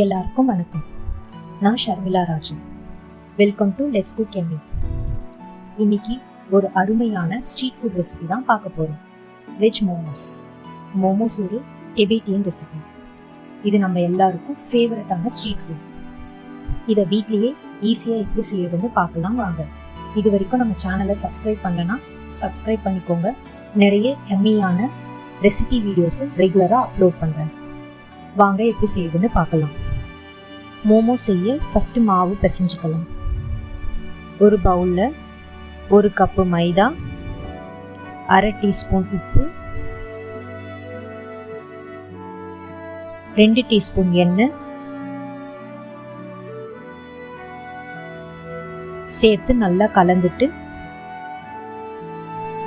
எல்லாருக்கும் வணக்கம். நான் Sharmila Raju. Welcome to let's cook Emmy இன்னைக்கு ஒரு அருமையான ஸ்ட்ரீட் ஃபுட் ரெசிபி தான் பார்க்க போகிறோம் வெஜ் மோமோஸ் மோமோஸ் ஒரு டெபேட்டியன் ரெசிபி இது நம்ம எல்லாருக்கும் ஃபேவரட்டான ஸ்ட்ரீட் ஃபுட் இதை வீட்லேயே ஈஸியாக எப்படி செய்யறதுன்னு பார்க்கலாம் வாங்க. இது வரைக்கும் நம்ம சேனலை சப்ஸ்கிரைப் பண்ணலன்னா சப்ஸ்கிரைப் பண்ணிக்கோங்க. நிறைய எம்மியான ரெசிபி வீடியோஸை ரெகுலராக அப்லோட் பண்ணுறேன் வாங்க எப்படி செய்யுதுன்னு பார்க்கலாம். மோமோ செய்ய ஃபஸ்ட்டு மாவு பிசைஞ்சுக்கலாம். ஒரு பவுலில் ஒரு கப்பு மைதா அரை டீஸ்பூன் உப்பு ரெண்டு டீஸ்பூன் எண்ணெய் சேர்த்து நல்லா கலந்துட்டு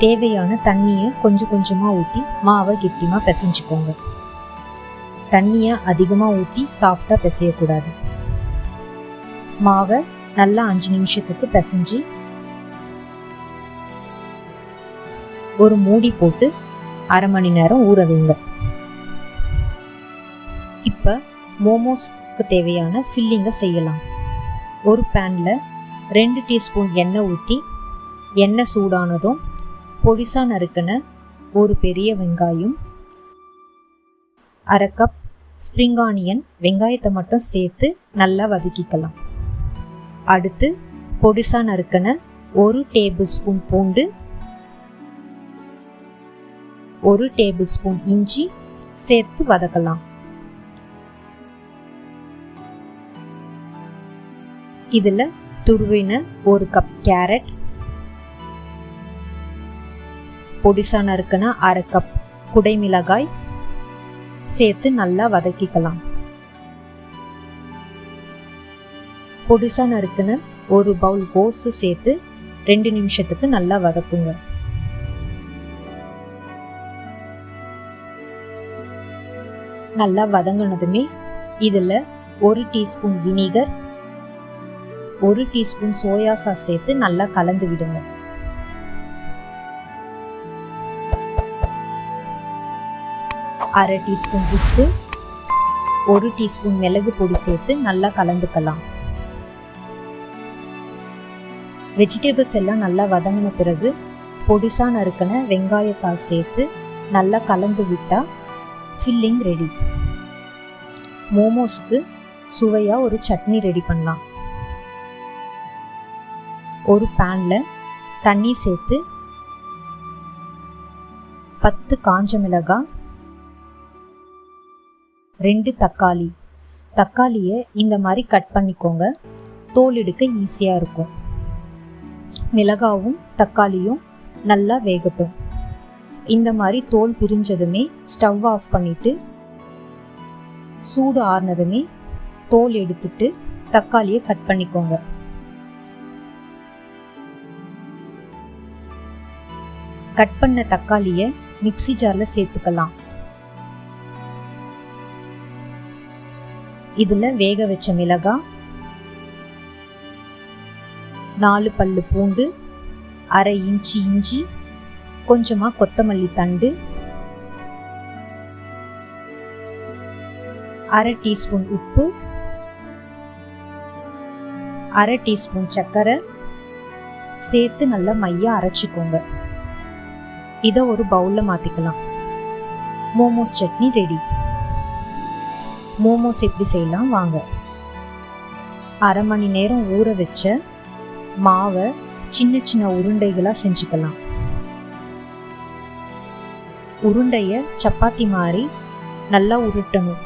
தேவையான தண்ணியை கொஞ்சம் கொஞ்சமாக ஊற்றி மாவை கிட்டியமாக பிசைஞ்சுக்கோங்க. தண்ணியை அதிகமாக ஊற்றி சாஃப்டாக பிசையக்கூடாது. மாவை நல்லா அஞ்சு நிமிஷத்துக்கு பிசைஞ்சு ஒரு மூடி போட்டு அரை மணி நேரம் ஊற வைங்க. இப்போ மோமோஸ்க்கு தேவையான ஃபில்லிங்கை செய்யலாம். ஒரு பேனில் ரெண்டு டீஸ்பூன் எண்ணெய் ஊற்றி எண்ணெய் சூடானதும் பொடிசாக நறுக்கின ஒரு பெரிய வெங்காயம் அரை கப் ஸ்ப்ரிங் ஆனியன் வெங்காயத்தை மட்டும் சேர்த்து நல்லா வதக்கிக்கலாம். அடுத்து பொடிசா நறுக்கின ஒரு டேபிள் ஸ்பூன் பூண்டு ஒரு டேபிள் ஸ்பூன் இஞ்சி சேர்த்து வதக்கலாம். இதில் துருவின ஒரு கப் கேரட் பொடிசா நறுக்கின அரை கப் குடைமிளகாய் சேர்த்து நல்லா வதக்கிக்கலாம். பொடிசா நறுக்குன ஒரு பவுல் கோஸு சேர்த்து ரெண்டு நிமிஷத்துக்கு நல்லா வதக்குங்க. நல்லா வதங்கினதுமே இதில் ஒரு டீஸ்பூன் வினிகர் ஒரு டீஸ்பூன் சோயா சாஸ் சேர்த்து நல்லா கலந்து விடுங்க. அரை டீஸ்பூன் உப்பு ஒரு டீஸ்பூன் மிளகு பொடி சேர்த்து நல்லா கலந்துக்கலாம். வெஜிடபிள்ஸ் எல்லாம் நல்லா வதங்கின பிறகு பொடிசாக நறுக்கின வெங்காயத்தால் சேர்த்து நல்லா கலந்து விட்டால் ஃபில்லிங் ரெடி மோமோஸ்க்கு சுவையாக ஒரு சட்னி ரெடி பண்ணலாம். ஒரு பேனில் தண்ணி சேர்த்து பத்து காஞ்ச மிளகாய் ரெண்டு தக்காளி. தக்காளியை இந்த மாதிரி கட் பண்ணிக்கோங்க. தோல் எடுக்க ஈஸியாக இருக்கும். மிளகாவும் தக்காளியும் நல்லா வேகட்டும். இந்த மாதிரி தோல் பிரிஞ்சதுமே ஸ்டவ் ஆஃப் பண்ணிட்டு சூடு ஆறுனதுமே தோல் எடுத்துட்டு தக்காளியை கட் பண்ணிக்கோங்க. கட் பண்ண தக்காளியை மிக்சி ஜாரில் சேர்த்துக்கலாம். இதில் வேக வச்ச மிளகாய் நாலு பல்லு பூண்டு அரை இன்ச்சு இஞ்சி கொஞ்சமாக கொத்தமல்லி தண்டு அரை டீஸ்பூன் உப்பு அரை டீஸ்பூன் சர்க்கரை சேர்த்து நல்லா மையா அரைச்சிக்கோங்க. இதை ஒரு பவுலில் மாற்றிக்கலாம் மோமோஸ் சட்னி ரெடி மோமோஸ் எப்படி செய்யலாம்? வாங்க. அரை மணி நேரம் ஊற வச்ச மாவை சின்ன சின்ன உருண்டைகளாக செஞ்சுக்கலாம். உருண்டைய சப்பாத்தி மாதிரி நல்லா உருட்டணும்.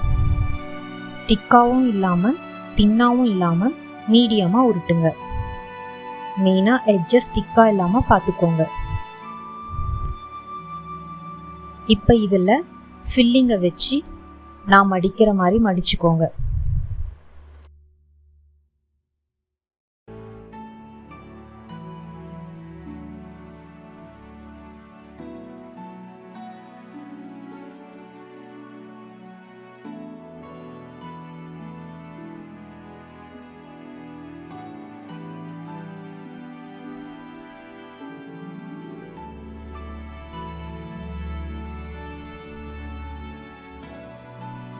திக்காவும் இல்லாமல் தின்னாவும் இல்லாமல் மீடியமாக உருட்டுங்க. மெயினாக எட்ஜஸ் திக்காக இல்லாமல் பார்த்துக்கோங்க இப்போ இதில் ஃபில்லிங்கை வச்சு நான் மடிக்கிற மாதிரி மடிச்சுக்கோங்க.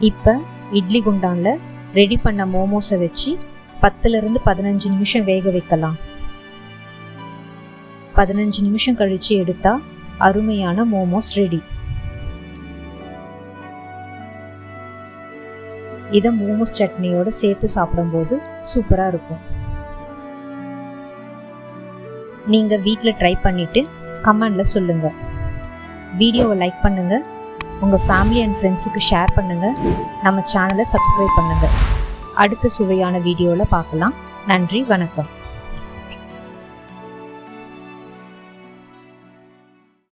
இப்போ இட்லி குண்டானில் ரெடி பண்ண மோமோஸை வச்சு பத்துலேருந்து பதினஞ்சு நிமிஷம் வேக வைக்கலாம். பதினஞ்சு நிமிஷம் கழித்து எடுத்தால் அருமையான மோமோஸ் ரெடி இதை மோமோஸ் சட்னியோடு சேர்த்து சாப்பிடும்போது சூப்பராக இருக்கும். நீங்கள் வீட்டில் ட்ரை பண்ணிவிட்டு கமெண்டில் சொல்லுங்கள் வீடியோவை லைக் பண்ணுங்கள் உங்கள் ஃபேமிலி அண்ட் ஃப்ரெண்ட்ஸுக்கு ஷேர் பண்ணுங்கள் நம்ம சேனலை சப்ஸ்கிரைப் பண்ணுங்கள் அடுத்த சுவையான வீடியோவில் பார்க்கலாம். நன்றி வணக்கம்.